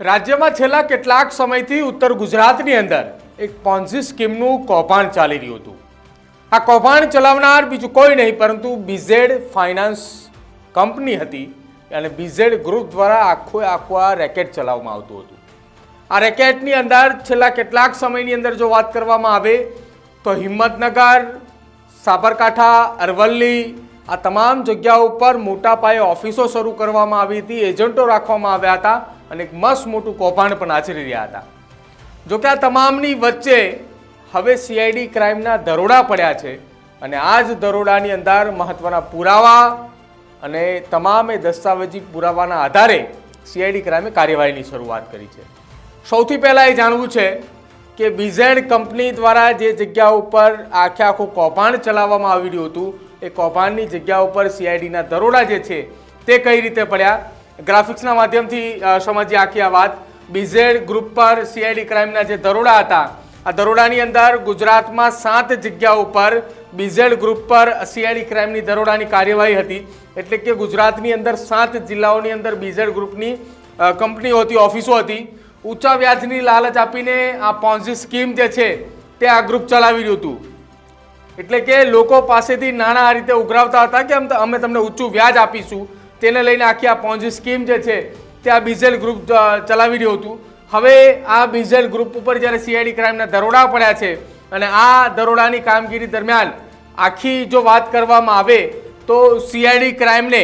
રાજ્યમાં છેલ્લા કેટલાક સમયથી ઉત્તર ગુજરાતની અંદર એક પોન્ઝી સ્કીમનું કૌભાંડ ચાલી રહ્યું હતું. આ કૌભાંડ ચલાવનાર બીજું કોઈ નહીં, પરંતુ બીઝેડ ફાઇનાન્સ કંપની હતી અને બીઝેડ ગ્રુપ દ્વારા આખો આખો આ રેકેટ ચલાવવામાં આવતું હતું. આ રેકેટની અંદર છેલ્લા કેટલાક સમયની અંદર જો વાત કરવામાં આવે, તો હિંમતનગર, સાબરકાંઠા, અરવલ્લી, આ તમામ જગ્યાઓ ઉપર મોટા પાયે ઓફિસો શરૂ કરવામાં આવી હતી, એજન્ટો રાખવામાં આવ્યા હતા અને એક મસ્ત મોટું કૌભાંડ પણ આચરી રહ્યા હતા. જોકે આ તમામની વચ્ચે હવે સીઆઈડી ક્રાઇમના દરોડા પડ્યા છે અને આ જ દરોડાની અંદર મહત્ત્વના પુરાવા અને તમામે દસ્તાવેજી પુરાવાના આધારે સીઆઈડી ક્રાઇમે કાર્યવાહીની શરૂઆત કરી છે. સૌથી પહેલાં એ જાણવું છે કે બીઝેડ કંપની દ્વારા જે જગ્યા ઉપર આખે આખું કૌભાંડ ચલાવવામાં આવી રહ્યું હતું, એ કૌભાંડની જગ્યા ઉપર સીઆઈડીના દરોડા જે છે, તે કઈ રીતે પડ્યા? ગ્રાફિક્સના માધ્યમથી સમજીએ આખી આ વાત. બીઝેડ ગ્રુપ પર સીઆઈડી ક્રાઇમના જે દરોડા હતા, આ દરોડાની અંદર ગુજરાતમાં સાત જગ્યા ઉપર બીઝેડ ગ્રુપ પર સીઆઈડી ક્રાઇમની દરોડાની કાર્યવાહી હતી. એટલે કે ગુજરાતની અંદર સાત જિલ્લાઓની અંદર બીઝેડ ગ્રુપની કંપનીઓ હતી, ઓફિસો હતી. ઊંચા વ્યાજની લાલચ આપીને આ પોન્ઝી સ્કીમ જે છે, તે આ ગ્રુપ ચલાવી રહ્યું હતું. એટલે કે લોકો પાસેથી નાણાં આ રીતે ઉઘરાવતા હતા કે અમે તમને ઊંચું વ્યાજ આપીશું. તેને લઈને આખી આ પોન્જી સ્કીમ જે છે, તે આ બીઝેલ ગ્રુપ ચલાવી રહ્યું હતું. હવે આ બીઝેલ ગ્રુપ ઉપર જ્યારે સીઆઈડી ક્રાઇમના દરોડા પડ્યા છે અને આ દરોડાની કામગીરી દરમિયાન આખી જો વાત કરવામાં આવે તો સીઆઈડી ક્રાઇમને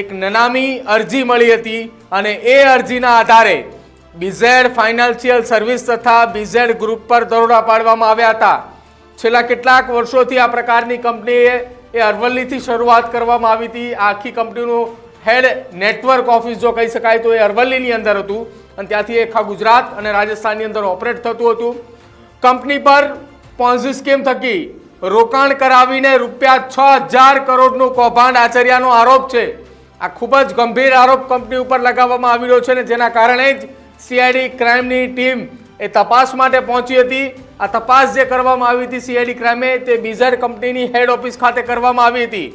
એક નનામી અરજી મળી હતી અને એ અરજીના આધારે બીઝેડ ફાઇનાન્શિયલ સર્વિસ તથા બીઝેડ ગ્રુપ પર દરોડા પાડવામાં આવ્યા હતા. છેલ્લા કેટલાક વર્ષોથી આ પ્રકારની કંપનીએ એ અરવલ્લીથી શરૂઆત કરવામાં આવી હતી. આખી કંપનીનું હેડ નેટવર્ક ઓફિસ જો કહી શકાય તો એ અરવલ્લીની અંદર હતું અને ત્યાંથી આખા ગુજરાત અને રાજસ્થાનની અંદર ઓપરેટ થતું હતું. કંપની પર પોન્ઝી સ્કીમ થકી રોકાણ કરાવીને રૂપિયા છ હજાર કરોડનું કૌભાંડ આચર્યાનો આરોપ છે. આ ખૂબ જ ગંભીર આરોપ કંપની ઉપર લગાવવામાં આવી રહ્યો છે ને જેના કારણે જ સીઆઈડી ક્રાઇમની ટીમ એ તપાસ માટે પહોંચી હતી. આ તપાસ જે કરવામાં આવી હતી સીઆઈડી ક્રાઇમે તે બીઝર કંપનીની હેડ ઓફિસ ખાતે કરવામાં આવી હતી.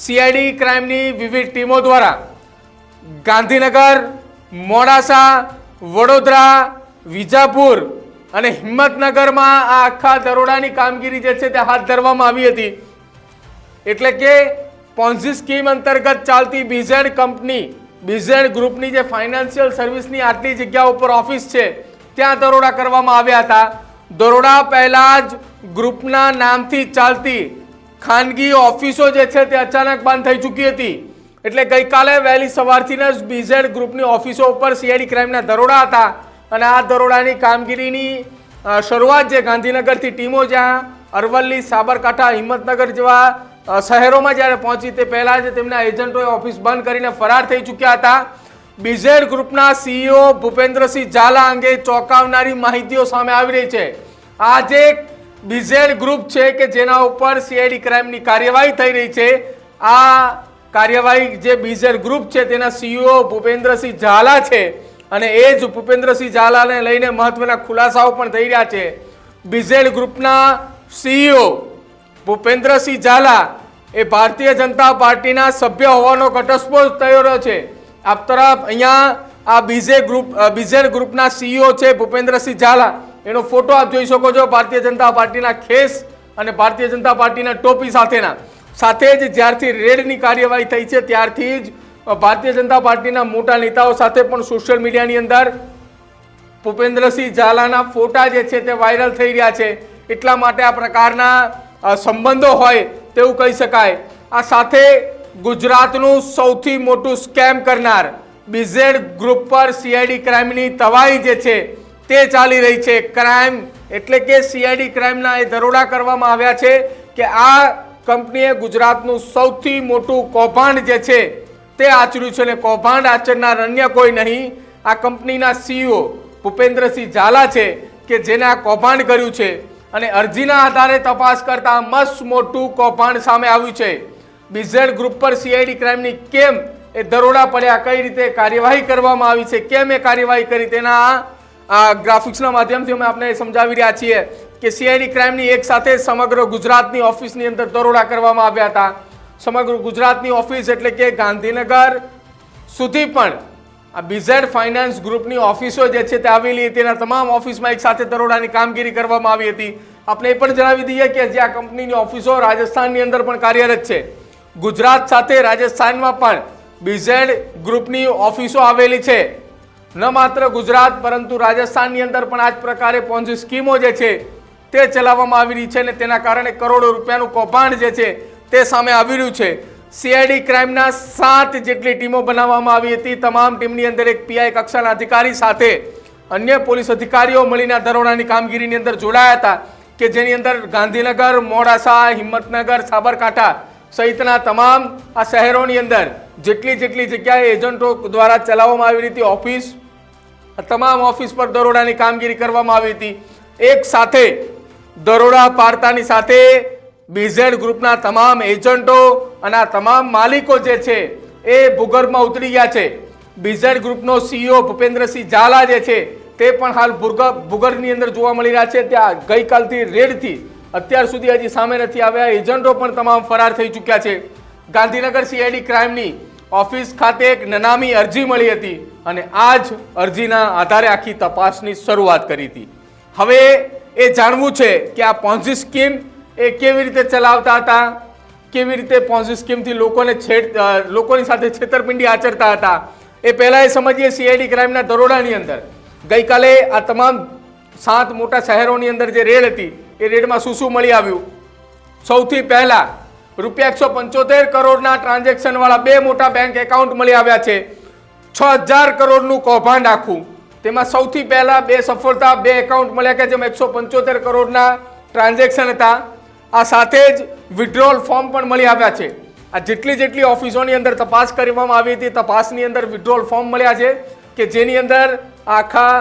સીઆઈડી ક્રાઇમની વિવિધ ટીમો દ્વારા ગાંધીનગર, મોડાસા, વડોદરા, વિજાપુર અને હિંમતનગરમાં આ આખા દરોડાની કામગીરી જે છે તે હાથ ધરવામાં આવી હતી. એટલે કે પોન્ઝી સ્કીમ અંતર્ગત ચાલતી બીઝેડ કંપની, બીઝેડ ગ્રુપની જે ફાઇનાન્શિયલ સર્વિસની આટલી જગ્યા ઉપર ઓફિસ છે, ત્યાં દરોડા કરવામાં આવ્યા હતા. દરોડા પહેલાં જ ગ્રુપના નામથી ચાલતી ખાનગી ઓફિસો જે છે તે અચાનક બંધ થઈ ચૂકી હતી. એટલે ગઈકાલે વહેલી સવારથી જ બીઝેડ ગ્રુપની ઓફિસો ઉપર સીઆઈડી ક્રાઇમના દરોડા હતા અને આ દરોડાની કામગીરીની શરૂઆત જે ગાંધીનગરથી ટીમો જ્યાં અરવલ્લી, સાબરકાંઠા, હિંમતનગર જેવા શહેરોમાં જ્યારે પહોંચી તે પહેલાં જ તેમના એજન્ટોએ ઓફિસ બંધ કરીને ફરાર થઈ ચૂક્યા હતા. બીઝેડ ગ્રુપના સીઈઓ ભૂપેન્દ્રસિંહ ઝાલા અંગે ચોંકાવનારી માહિતીઓ સામે આવી રહી છે. આજે બીઝેડ ગ્રુપ છે કે જેના ઉપર સીઆઈડી ક્રાઇમની કાર્યવાહી થઈ રહી છે. આ કાર્યવાહી જે બીઝેડ ગ્રુપ છે તેના સીઈઓ ભૂપેન્દ્રસિંહ ઝાલા છે. અને એ જ ભૂપેન્દ્રસિંહ ઝાલાને લઈને મહત્વના ખુલાસાઓ પણ થઈ રહ્યા છે. બીઝેડ ગ્રુપના સીઈઓ ભૂપેન્દ્રસિંહ ઝાલા એ ભારતીય જનતા પાર્ટીના સભ્ય હોવાનો ઘટસ્ફોટ થયો રહ્યો છે. આપ તરફ અહીંયા આ બીઝે ગ્રુપ બીઝેડ ગ્રુપના સીઈઓ છે ભૂપેન્દ્રસિંહ ઝાલા. એનો ફોટો આપ જોઈ શકો છો ભારતીય જનતા પાર્ટીના ખેસ અને ભારતીય જનતા પાર્ટીના ટોપી સાથેના. સાથે જ જ્યારથી રેડની કાર્યવાહી થઈ છે, ત્યારથી જ ભારતીય જનતા પાર્ટીના મોટા નેતાઓ સાથે પણ સોશિયલ મીડિયાની અંદર ભૂપેન્દ્રસિંહ ઝાલાના ફોટા જે છે તે વાયરલ થઈ રહ્યા છે. એટલા માટે આ પ્રકારના સંબંધો હોય તેવું કહી શકાય. આ સાથે ગુજરાતનું સૌથી મોટું સ્કેમ કરનાર બીઝેડ ગ્રુપ પર સીઆઈડી ક્રાઇમની તવાહી જે છે તે ચાલી રહી છે. ક્રાઇમ એટલે કે સીઆઈડી ક્રાઇમના એ દરોડા કરવામાં આવ્યા છે કે આ કંપનીએ ગુજરાતનું સૌથી મોટું કૌભાંડ જે છે તે આચર્યું છે અને કૌભાંડ આચરનાર અન્ય કોઈ નહીં. આ કંપનીના સીઈઓ ભૂપેન્દ્રસિંહ ઝાલા છે કે જેને આ કૌભાંડ કર્યું છે અને અરજીના આધારે તપાસ કરતા મસ્ત મોટું કૌભાંડ સામે આવ્યું છે. બીઝેડ ગ્રુપ પર સીઆઈડી ક્રાઇમની કેમ એ દરોડા પડ્યા, કઈ રીતે કાર્યવાહી કરવામાં આવી છે, કેમ એ કાર્યવાહી કરી તેના ગ્રાફિક્સના માધ્યમથી અમે આપને સમજાવી રહ્યા છીએ કે સીઆઈડી ક્રાઇમની એક સાથે સમગ્ર ગુજરાતની ઓફિસની અંદર દરોડા કરવામાં આવ્યા હતા. સમગ્ર ગુજરાતની ઓફિસ એટલે કે ગાંધીનગર સુધી પણ આ બીઝેડ ફાઇનાન્સ ગ્રુપની ઓફિસો જે છે તે આવેલી હતી, તેના તમામ ઓફિસમાં એક સાથે દરોડાની કામગીરી કરવામાં આવી હતી. આપણે એ પણ જણાવી દઈએ કે જે આ કંપનીની ઓફિસો રાજસ્થાનની અંદર પણ કાર્યરત છે. ગુજરાત સાથે રાજસ્થાનમાં પણ બીઝેડ ગ્રુપની ઓફિસો આવેલી છે. ન માત્ર ગુજરાત, પરંતુ રાજસ્થાનની અંદર પણ આ જ પ્રકારે પોન્જી સ્કીમો જે છે તે ચલાવવામાં આવી રહી છે અને તેના કારણે કરોડો રૂપિયાનું કૌભાંડ જે છે તે સામે આવી રહ્યું છે. સીઆઈડી ક્રાઇમના સાત જેટલી ટીમો બનાવવામાં આવી હતી. તમામ ટીમની અંદર એક પીઆઈ કક્ષાના અધિકારી સાથે અન્ય પોલીસ અધિકારીઓ મળીને આ કામગીરીની અંદર જોડાયા હતા કે જેની અંદર ગાંધીનગર, મોડાસા, હિંમતનગર, સાબરકાંઠા સહિતના તમામ આ શહેરોની અંદર જેટલી જેટલી જગ્યાએ એજન્ટો દ્વારા ચલાવવામાં આવી હતી, ઓફિસ તમામ ઓફિસ પર દરોડાની કામગીરી કરવામાં આવી હતી. એક સાથે દરોડા પાડતાની સાથે બીઝેડ ગ્રુપના તમામ એજન્ટો અને આ તમામ માલિકો જે છે એ ભૂગર્ભમાં ઉતરી ગયા છે. બીઝેડ ગ્રુપનો સીઈઓ ભૂપેન્દ્રસિંહ ઝાલા જે છે તે પણ હાલ ભૂગર્ભ, ભૂગર્ભની અંદર જોવા મળી રહ્યા છે. ત્યાં ગઈકાલથી રેડથી અત્યાર સુધી હજી સામે નથી આવ્યા. એજન્ટો પણ તમામ ફરાર થઈ ચૂક્યા છે. ગાંધીનગર સીઆઈડી ક્રાઇમની ઓફિસ ખાતે એક નનામી અરજી મળી હતી અને આ જ અરજીના આધારે આખી તપાસની શરૂઆત કરી હતી. હવે એ જાણવું છે કે આ પોન્ઝી સ્કીમ એ કેવી રીતે ચલાવતા હતા, કેવી રીતે પોન્ઝી સ્કીમથી લોકોને છેડ લોકોની સાથે છેતરપિંડી આચરતા હતા, એ પહેલાં એ સમજીએ સીઆઈડી ક્રાઇમના દરોડાની અંદર. ગઈકાલે આ તમામ સાત મોટા શહેરોની અંદર જે રેડ હતી, એ રેડમાં શું શું મળી આવ્યું? સૌથી પહેલા રૂપિયા એકસો પંચોતેર કરોડના ટ્રાન્ઝેક્શન વાળા બે મોટા બેંક એકાઉન્ટ મળી આવ્યા છે. છ હજાર કરોડનું કૌભાંડ આખું. તેમાં સૌથી પહેલા બે સફળતા, બે એકાઉન્ટ મળ્યા કે જેમાં એકસો પંચોતેર કરોડના ટ્રાન્ઝેક્શન હતા. આ સાથે જ વિડ્રોલ ફોર્મ પણ મળી આવ્યા છે. આ જેટલી જેટલી ઓફિસોની અંદર તપાસ કરવામાં આવી હતી, તપાસની અંદર વિડ્રોલ ફોર્મ મળ્યા છે કે જેની અંદર આખા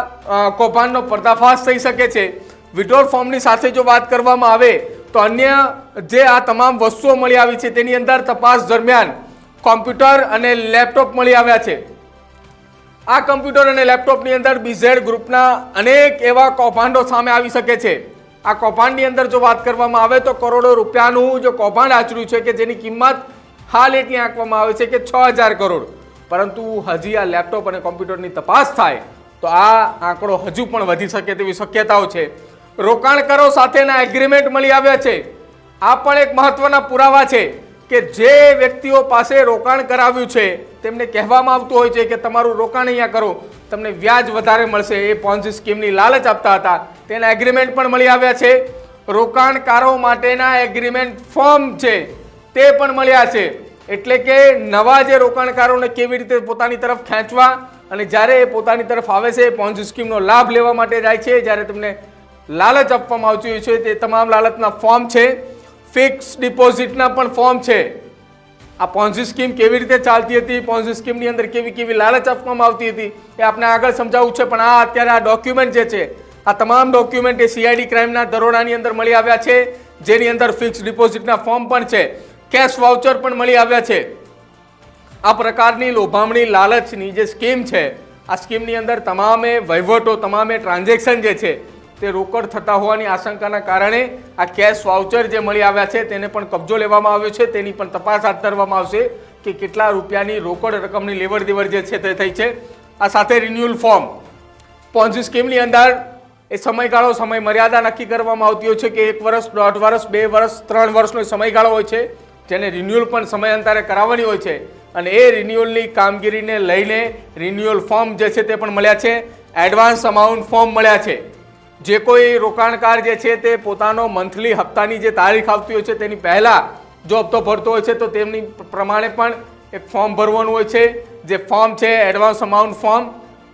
કૌભાંડનો પર્દાફાશ થઈ શકે છે. વિડ્રોલ ફોર્મની સાથે જો વાત કરવામાં આવે તો અન્ય જે આ તમામ વસ્તુઓ મળી આવી છે, તેની અંદર તપાસ દરમિયાન કોમ્પ્યુટર અને લેપટોપ મળી આવ્યા છે. આ કમ્પ્યુટર અને લેપટોપની અંદર બીઝેડ ગ્રુપના અનેક એવા કૌભાંડો સામે આવી શકે છે. આ કૌભાંડની અંદર જો વાત કરવામાં આવે તો કરોડો રૂપિયાનું જો કૌભાંડ આચર્યું છે કે જેની કિંમત હાલ એટલી આંકવામાં આવે છે કે છ હજાર કરોડ. પરંતુ હજી આ લેપટોપ અને કોમ્પ્યુટરની તપાસ થાય તો આ આંકડો હજુ પણ વધી શકે તેવી શક્યતાઓ છે. રોકાણકારો સાથેના એગ્રીમેન્ટ મળી આવ્યા છે. આ પણ એક મહત્વના પુરાવા છે કે જે વ્યક્તિઓ પાસે રોકાણ કરાવ્યું છે, તેમને કહેવામાં આવતું હોય છે કે તમારું રોકાણ અહીંયા કરો, તમને વ્યાજ વધારે મળશે, એ પોન્ઝી સ્કીમની લાલચ આપતા હતા. તેના એગ્રીમેન્ટ પણ મળી આવ્યા છે. રોકાણકારો માટેના એગ્રીમેન્ટ ફોર્મ છે, તે પણ મળ્યા છે. એટલે કે નવા જે રોકાણકારોને કેવી રીતે પોતાની તરફ ખેંચવા અને જ્યારે એ પોતાની તરફ આવે છે પોન્ઝી સ્કીમનો લાભ લેવા માટે જાય છે, જ્યારે તેમને લાલચ આપવામાં આવતી હોય છે. તે તમામ લાલચના ફોર્મ છે. ફિક્સ ડિપોઝિટના પણ ફોર્મ છે. આ પોન્ઝી સ્કીમ કેવી રીતે ચાલતી હતી? પોન્ઝી સ્કીમની અંદર કેવી કેવી લાલચ આપવામાં આવતી હતી? એ આપણે આગળ સમજાવવું છે. પણ આ અત્યારે આ ડોક્યુમેન્ટ જે છે, આ તમામ ડોક્યુમેન્ટ એ સીઆઈડી ક્રાઇમના દરોડાની અંદર મળી આવ્યા છે. જેની અંદર ફિક્સ ડિપોઝિટના ફોર્મ પણ છે. કેશ વાઉચર પણ મળી આવ્યા છે. આ પ્રકારની લોભામણી લાલચની જે સ્કીમ છે, આ સ્કીમની અંદર તમામે વહીવટો, તમામે ટ્રાન્ઝેક્શન જે છે તે રોકડ થતા હોવાની આશંકાના કારણે આ કેશ વાઉચર જે મળી આવ્યા છે તેને પણ કબજો લેવામાં આવ્યો છે. તેની પણ તપાસ હાથ ધરવામાં આવશે કે કેટલા રૂપિયાની રોકડ રકમની લેવડ દેવડ જે છે તે થઈ છે. આ સાથે રિન્યુઅલ ફોર્મ પોન્ઝી સ્કીમની અંદર એ સમયગાળો, સમય મર્યાદા નક્કી કરવામાં આવતી હોય છે કે એક વર્ષ, દોઢ વર્ષ, બે વર્ષ, ત્રણ વર્ષનો સમયગાળો હોય છે. જેને રિન્યુઅલ પણ સમયાંતરે કરાવવાની હોય છે. અને એ રિન્યુઅલની કામગીરીને લઈને રિન્યુઅલ ફોર્મ જે છે તે પણ મળ્યા છે. એડવાન્સ અમાઉન્ટ ફોર્મ મળ્યા છે. જે કોઈ રોકાણકાર જે છે તે પોતાનો મંથલી હપ્તાની જે તારીખ આવતી હોય છે તેની પહેલાં જો હપ્તો ભરતો હોય છે તો તેમની પ્રમાણે પણ એક ફોર્મ ભરવાનું હોય છે. જે ફોર્મ છે એડવાન્સ અમાઉન્ટ ફોર્મ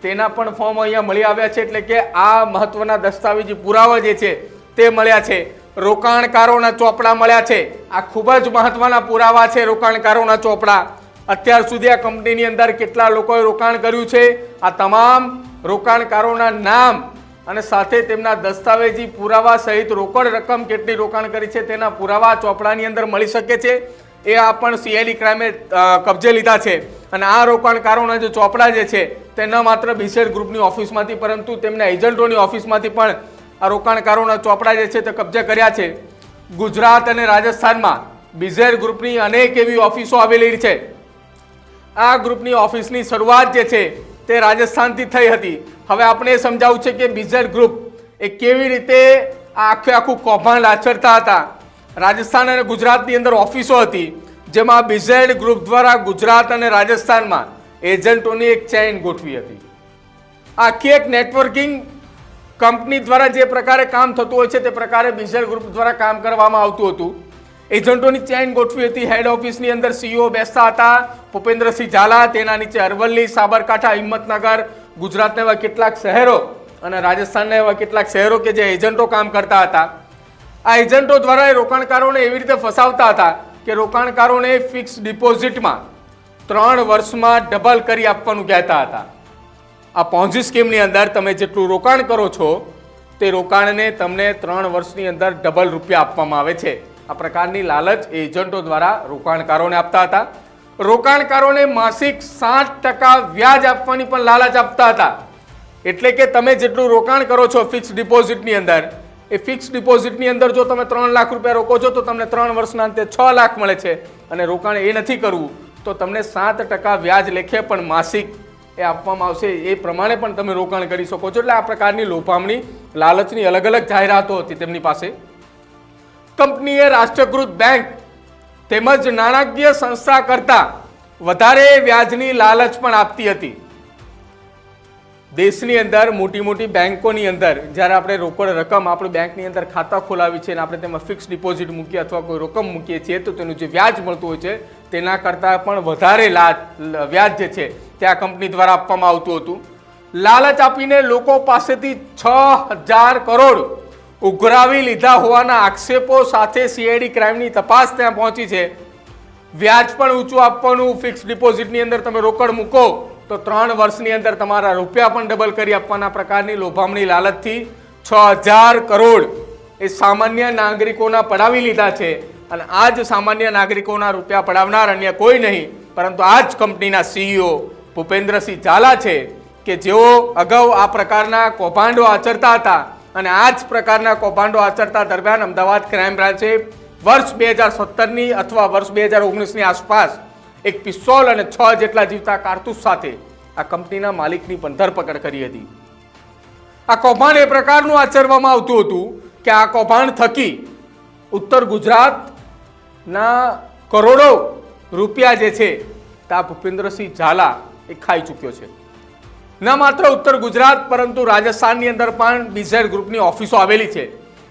તેના પણ ફોર્મ અહીંયા મળી આવ્યા છે. એટલે કે આ મહત્વના દસ્તાવેજી પુરાવા જે છે તે મળ્યા છે. રોકાણકારોના ચોપડા મળ્યા છે. આ ખૂબ જ મહત્વના પુરાવા છે રોકાણકારોના ચોપડા. અત્યાર સુધી આ કંપનીની અંદર કેટલા લોકોએ રોકાણ કર્યું છે? આ તમામ રોકાણકારોના નામ અને સાથે તેમના દસ્તાવેજી પુરાવા સહિત રોકડ રકમ કેટલી રોકાણ કરી છે તેના પુરાવા ચોપડાની અંદર મળી શકે છે. એ આ પણ સીઆઈડી ક્રાઇમે કબજે લીધા છે. અને આ રોકાણકારોના જે ચોપડા જે છે તે ન માત્ર બીસેડ ગ્રુપની ઓફિસમાંથી, પરંતુ તેમના એજન્ટોની ઓફિસમાંથી પણ આ રોકાણકારોના ચોપડા જે છે તે કબજે કર્યા છે. ગુજરાત અને રાજસ્થાનમાં બીઝેડ ગ્રુપની અનેક એવી ઓફિસો આવેલી છે. આ ગ્રુપની ઓફિસની શરૂઆત જે છે તે રાજસ્થાનથી થઈ હતી. હવે આપણે એ સમજાવવું છે કે બીઝેડ ગ્રુપ એ કેવી રીતે આ આખે આખું કૌભાંડ આચરતા હતા. રાજસ્થાન અને ગુજરાતની અંદર ઓફિસો હતી, જેમાં બીઝેડ ગ્રુપ દ્વારા ગુજરાત અને રાજસ્થાનમાં એજન્ટોની એક ચેઇન ગોઠવી હતી. આખી એક નેટવર્કિંગ કંપની દ્વારા જે પ્રકારે કામ થતું હોય છે તે પ્રકારે બીઝેડ ગ્રુપ દ્વારા કામ કરવામાં આવતું હતું. એજન્ટોની ચેઇન ગોઠવી હતી હેડ ઓફિસની અંદર સીઈઓ બેસતા હતા. ભૂપેન્દ્રસિંહ ઝાલા તેના નીચે અરવલ્લી, સાબરકાંઠા, હિંમતનગર, ગુજરાતના એવા કેટલાક શહેરો અને રાજસ્થાનના એવા કેટલાક શહેરો કે જે એજન્ટો કામ કરતા હતા. આ એજન્ટો દ્વારા એ રોકાણકારોને એવી રીતે ફસાવતા હતા કે રોકાણકારોને ફિક્સ ડિપોઝિટમાં ત્રણ વર્ષમાં ડબલ કરી આપવાનું કહેતા હતા. આ પોન્ઝી સ્કીમની અંદર તમે જેટલું રોકાણ કરો છો, તે રોકાણને તમને ત્રણ વર્ષની અંદર ડબલ રૂપિયા આપવામાં આવે છે. આ પ્રકારની લાલચ એજન્ટો દ્વારા રોકાણકારોને આપતા હતા. રોકાણકારોને માસિક સાત ટકા વ્યાજ આપવાની પણ લાલચ આપતા હતા. એટલે કે તમે જેટલું રોકાણ કરો છો ફિક્સ ડિપોઝિટની અંદર, એ ફિક્સ ડિપોઝિટની અંદર જો તમે ત્રણ લાખ રૂપિયા રોકો છો તો તમને ત્રણ વર્ષના અંતે છ લાખ મળે છે. અને રોકાણ એ નથી કરવું, તો તમને સાત ટકા વ્યાજ લેખે પણ માસિક એ આપવામાં આવશે. એ પ્રમાણે પણ તમે રોકાણ કરી શકો છો. એટલે આ પ્રકારની લોપામણી લાલચની અલગ અલગ જાહેરાતો હતી તેમની પાસે. કંપનીએ રાષ્ટ્રકૃત બેંક તેમજ નાણાકીય સંસ્થા કરતાં વધારે વ્યાજની લાલચ પણ આપતી હતી. દેશની અંદર મોટી મોટી બેંકોની અંદર જ્યારે આપણે રોકડ રકમ આપણે બેંકની અંદર ખાતા ખોલાવી છે અને આપણે તેમાં ફિક્સ ડિપોઝિટ મૂકીએ અથવા કોઈ રકમ મૂકીએ છીએ તો તેનું જે વ્યાજ મળતું હોય છે તેના કરતાં પણ વધારે વ્યાજ જે છે તે આ કંપની દ્વારા આપવામાં આવતું હતું. લાલચ આપીને લોકો પાસેથી છ હજાર કરોડ ઉઘરાવી લીધા હોવાના આક્ષેપો સાથે સીઆઈડી ક્રાઇમની તપાસ ત્યાં પહોંચી છે. વ્યાજ પણ ઊંચું આપવાનું ફિક્સ ડિપોઝિટની અંદર તમે રોકડ મૂકો, તો ત્રણ વર્ષની અંદર તમારા રૂપિયા પણ ડબલ કરી આપવાના પ્રકારની લોભામણી લાલચથી છ હજાર કરોડ એ સામાન્ય નાગરિકોના પડાવી લીધા છે. અને આ જ સામાન્ય નાગરિકોના રૂપિયા પડાવનાર અન્ય કોઈ નહીં, પરંતુ આ જ કંપનીના સીઈઓ ભૂપેન્દ્રસિંહ ઝાલા છે કે જેઓ અગાઉ આ પ્રકારના કૌભાંડો આચરતા હતા. અને આ જ પ્રકારના કૌભાંડો આચરતા દરમિયાન અમદાવાદ ક્રાઇમ બ્રાન્ચે વર્ષ બે હજાર સત્તરની અથવા વર્ષ બે હજાર ઓગણીસની આસપાસ એક પિસ્તોલ અને છ જેટલા જીવતા કારતૂસ સાથે આ કંપનીના માલિકની પણ ધરપકડ કરી હતી. આ કૌભાંડ એ પ્રકારનું આચરવામાં આવતું હતું કે આ કૌભાંડ થકી ઉત્તર ગુજરાતના કરોડો રૂપિયા જે છે તા ભૂપેન્દ્રસિંહ ઝાલા એ ખાઈ ચૂક્યો છે. ન માત્ર ઉત્તર ગુજરાત, પરંતુ રાજસ્થાનની અંદર પણ બીઝેડ ગ્રુપની ઓફિસો આવેલી છે.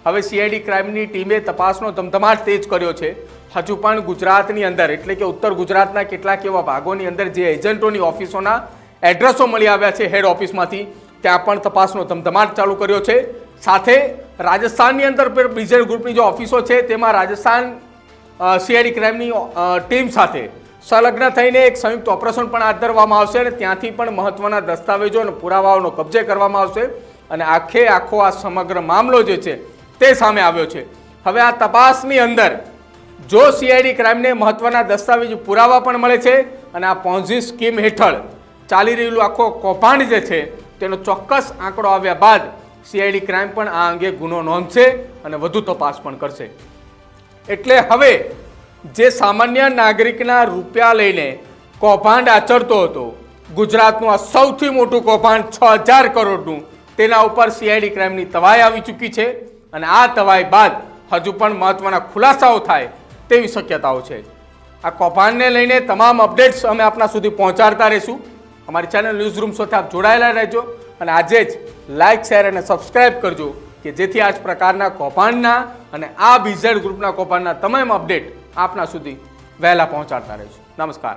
હવે સીઆઈડી ક્રાઇમની ટીમે તપાસનો ધમધમાટ તેજ કર્યો છે. હજુ પણ ગુજરાતની અંદર, એટલે કે ઉત્તર ગુજરાતના કેટલાક એવા ભાગોની અંદર જે એજન્ટોની ઓફિસોના એડ્રેસો મળી આવ્યા છે હેડ ઓફિસમાંથી, ત્યાં પણ તપાસનો ધમધમાટ ચાલુ કર્યો છે. સાથે રાજસ્થાનની અંદર પણ બીજેડ ગ્રુપની જે ઓફિસો છે, તેમાં રાજસ્થાન સીઆઈડી ક્રાઇમની ટીમ સાથે સંલગ્ન થઈને એક સંયુક્ત ઓપરેશન પણ હાથ ધરવામાં આવશે અને ત્યાંથી પણ મહત્વના દસ્તાવેજો અને પુરાવાઓનો કબજે કરવામાં આવશે. અને આખે આખો આ સમગ્ર મામલો જે છે તે સામે આવ્યો છે. હવે આ તપાસની અંદર જો સીઆઈડી ક્રાઇમને મહત્વના દસ્તાવેજ પુરાવા પણ મળે છે અને આ પોન્ઝી સ્કીમ હેઠળ ચાલી રહેલું આખો કૌભાંડ જે છે તેનો ચોક્કસ આંકડો આવ્યા બાદ સીઆઈડી ક્રાઇમ પણ આ અંગે ગુનો નોંધશે અને વધુ તપાસ પણ કરશે. એટલે હવે જે સામાન્ય નાગરિકના રૂપિયા લઈને કૌભાંડ આચરતો હતો. ગુજરાતનું આ સૌથી મોટું કૌભાંડ છ હજાર કરોડનું, તેના ઉપર સીઆઈડી ક્રાઇમની તવાઈ આવી ચૂકી છે અને આ તવાઈ બાદ હજુ પણ મહત્વના ખુલાસાઓ થાય તેવી શક્યતાઓ છે. આ કૌભાંડને લઈને તમામ અપડેટ્સ અમે આપના સુધી પહોંચાડતા રહીશું. અમારી ચેનલ ન્યૂઝ રૂમ સાથે આપ જોડાયેલા રહેજો અને આજે જ લાઇક, શેર અને સબસ્ક્રાઇબ કરજો કે જેથી આ જ પ્રકારના કૌભાંડના અને આ બીઝેડ ગ્રુપના કૌભાંડના તમામ અપડેટ આપના સુધી વહેલા પહોંચાડતા રહેશું નમસ્કાર.